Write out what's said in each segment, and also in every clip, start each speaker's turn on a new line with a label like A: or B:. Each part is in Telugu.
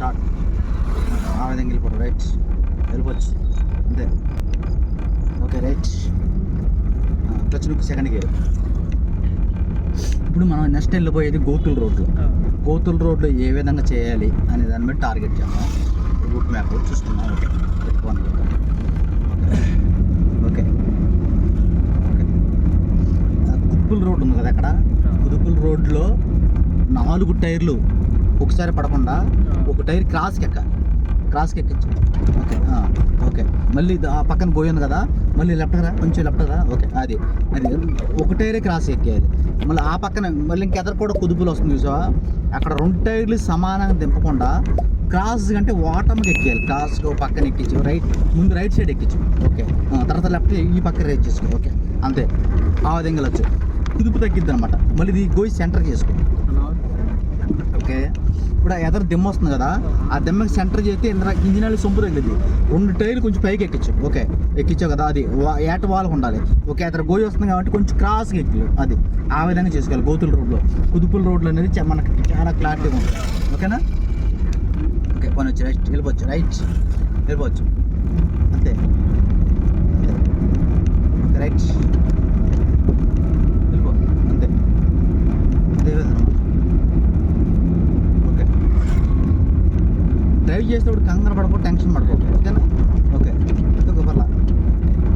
A: స్టార్ట్. ఆ విధంగా వెళ్ళిపోవడం. రైట్ వెళ్ళిపోవచ్చు. అంతే. ఓకే రైట్ క్లచ్ నొక్కి సెకండ్ గేర్ ఇప్పుడు మనం నెక్స్ట్ వెళ్ళిపోయేది గోతుల్ రోడ్లో గోతుల్ రోడ్లో ఏ విధంగా చేయాలి అనే దాని మీద టార్గెట్ చేద్దాం. రూట్ మ్యాప్ చూస్తున్నాం. ఓకే పెట్టుకోండి ఓకే. ఓకే. ఆ కుప్పుల్ రోడ్ ఉంది కదా అక్కడ. కుదుపుల్ రోడ్లో నాలుగు టైర్లు ఒకసారి పడకుండా ఒక టైర్ క్రాస్కి ఎక్క క్రాస్కి ఎక్కించు. Okay okay. మళ్ళీ ఆ పక్కన గోయి ఉంది కదా మళ్ళీ లెఫ్ట్ రా కొంచెం లెఫ్ట్ రా. ఓకే అది. అది ఒక టైరే క్రాస్ ఎక్కేయాలి. మళ్ళీ ఆ పక్కన మళ్ళీ ఇంకెదరు కూడా కుదుపులు వస్తుంది చూసావా? అక్కడ రెండు టైర్లు సమానంగా దింపకుండా క్రాస్ అంటే వాటంకి ఎక్కేయాలి. క్రాస్ పక్కన ఎక్కించు రైట్ ముందు రైట్ సైడ్ ఎక్కించు. ఓకే తర్వాత లెఫ్ట్ ఈ పక్క రైట్ చేసుకో. ఓకే అంతే. ఆ విధంగా వెళ్ళొచ్చు. కుదుపు తగ్గిద్ది అనమాట మళ్ళీ ఇది గోయి సెంటర్ చేసుకో. ఓకే. ఇప్పుడు ఆ ఎదర దిమ్మ వస్తుంది కదా ఆ దిమ్మకి సెంటర్ చేస్తే ఇంద్ర ఇంజిన్ ఆయిల్ సొంపు తగిలింది రెండు టైర్లు కొంచెం పైకి ఎక్కించు ఓకే ఎక్కించావు కదా అది వా- ఏట వాళ్ళకు ఉండాలి. ఓకే అతను గోయి వస్తుంది కాబట్టి కొంచెం క్రాస్గా ఎక్కి అది ఆ విధంగా చేసుకోవాలి గోతుల రోడ్లో. కుదుపుల రోడ్లు అనేది మనకి చాలా క్లారిటీగా ఉంటుంది ఓకేనా? ఓకే పని వచ్చి రైట్ వెళ్ళిపోవచ్చు రైట్ వెళ్ళిపోవచ్చు. అంతే ఓకే రైట్ వెళ్ళిపో అంతే అదే విధంగా ఓకే డ్రైవ్ చేసేటప్పుడు కంగారు పడకో టెన్షన్ పడకో. ఓకేనా? ఓకే. ఎందుకు పర్లా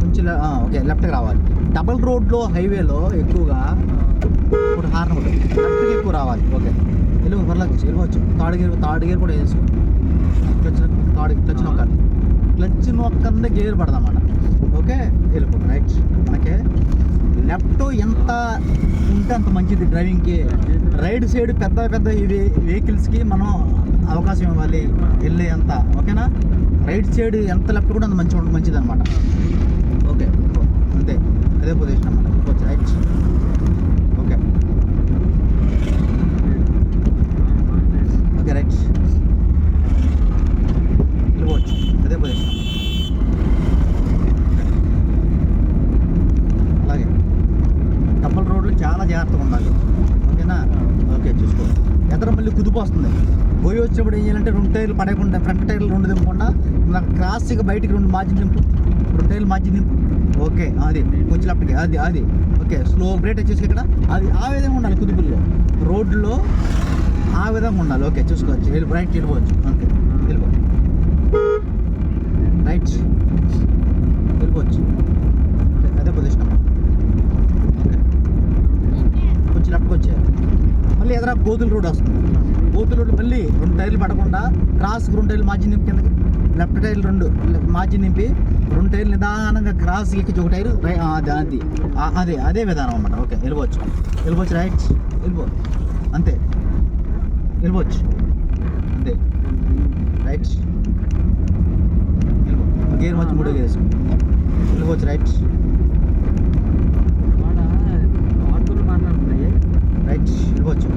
A: కొంచెం ఓకే లెఫ్ట్కి రావాలి. డబల్ రోడ్లో హైవేలో ఎక్కువగా ఇప్పుడు హార్న్ ఉంటుంది లెఫ్ట్కి ఎక్కువ రావాలి. ఓకే. వెళ్ళి పర్లా వెళ్ళవచ్చు థర్డ్ గేర్ థర్డ్ గేర్ కూడా వేసుకో. క్లచ్ థర్డ్ క్లచ్ నొక్కాలి. క్లచ్ నొక్కందే గేర్ పడదన్నమాట. ఓకే? వెళ్ళిపో రైట్ మనకే. లెఫ్ట్ ఎంత ఉంటే అంత మంచిది డ్రైవింగ్కి. రైట్ సైడ్ పెద్ద పెద్ద ఇవి వెహికల్స్కి మనం అవకాశం ఇవ్వాలి వెళ్ళే అంత ఓకేనా? రైట్ సైడ్ ఎంత లెఫ్ట్ కూడా అంత మంచి మంచిది అనమాట ఓకే అంతే అదే పొజిషన్ అన్నమాట వచ్చి రైట్ ఓకే ఓకే రైట్ వెళ్ళిపోవచ్చు అదే పొజిషన్ అలాగే డబ్బల్ రోడ్లు చాలా జాగ్రత్తగా ఉండాలి ఓకేనా ఓకే చూసుకో మాత్రం మళ్ళీ కుదుపు వస్తుంది. పోయి వచ్చేప్పుడు ఏం చేయాలంటే రెండు టైర్లు పడకుండా ఫ్రంట్ టైర్లు రెండు దింపకుండా నాకు క్రాస్గా బయటికి రెండు మార్జిన్ దింపు రెండు టైర్లు మార్జిన్ దింపు ఓకే అది. కొంచెం లెఫ్ట్కి అది అది. ఓకే స్లో బ్రేక్ వచ్చేసి ఇక్కడ. అది ఆ విధంగా ఉండాలి కుదుపుల్లో. రోడ్లో ఆ విధంగా ఉండాలి. ఓకే చూసుకోవచ్చు. వెళ్ళి రైట్ వెళ్ళిపోవచ్చు. ఓకే వెళ్ళిపో. రైట్ వెళ్ళిపోవచ్చు ఓకే, అదే పొజిషన్ అమ్మా ఓకే కొంచెం లెఫ్ట్కి వచ్చేయాలి మళ్ళీ ఎదురా గోతుల రోడ్ వస్తుంది. గోతుల రోడ్ మళ్ళీ రెండు టైర్లు పడకుండా క్రాస్ రెండు టైర్లు మార్జిన్ నింపి కిందకి లెఫ్ట్ టైర్లు రెండు మార్జిన్ నింపి రెండు టైర్లు నిదానంగా క్రాస్ ఎక్కించి ఒక టైరు అది అది అదే విధానం అన్నమాట. ఓకే వెళ్ళిపోవచ్చు. వెళ్ళిపోవచ్చు రైట్ వెళ్ళిపో అంతే. వెళ్ళిపోవచ్చు అంతే. రైట్ గేర్ మంచి మూడో గేర్ వెళ్ళిపోవచ్చు రైట్. రైట్ వెళ్ళిపోవచ్చు.